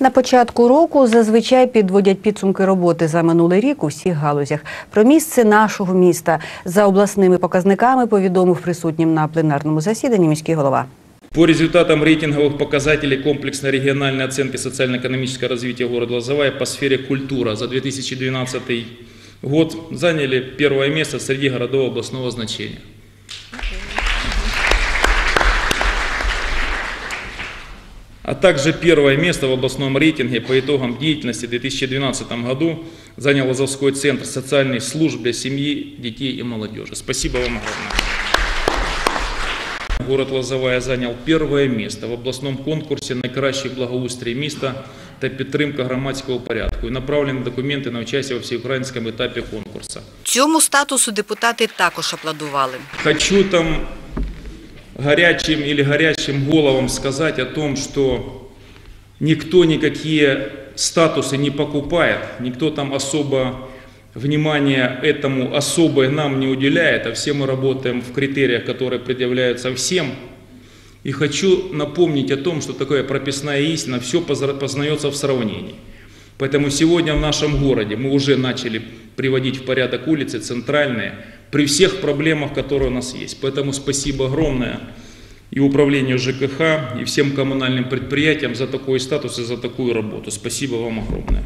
На початку року зазвичай підводять підсумки роботи за минулий рік у всіх галузях. Про місце нашого міста за обласними показниками повідомив присутнім на пленарному засіданні міський голова. По результатам рейтинговых показателей комплексной региональной оценки социально-экономического развития города Лозовая по сфере культура за 2012 год заняли первое место среди городов областного значения. А также первое место в областном рейтинге по итогам деятельности в 2012 году занял Лозовской центр социальных служб для семьи, детей и молодежи. Спасибо вам огромное. Город Лозовая занял первое место в обласному конкурсі «Найкраще благоустрій міста та підтримка громадського порядку» і направлені документи на участь у всеукраїнському етапі конкурсу. Цьому статусу депутати також аплодували. Хочу там горячим или горячим головам сказать о том, что никто никакие статусы не покупает, никто там особо внимания этому особое нам не уделяет, а все мы работаем в критериях, которые предъявляются всем. И хочу напомнить о том, что такое прописная истина, все познается в сравнении. Поэтому сегодня в нашем городе мы уже начали приводить в порядок улицы центральные, при всех проблемах, которые у нас есть. Поэтому спасибо огромное и управлению ЖКХ, и всем коммунальным предприятиям за такой статус и за такую работу. Спасибо вам огромное.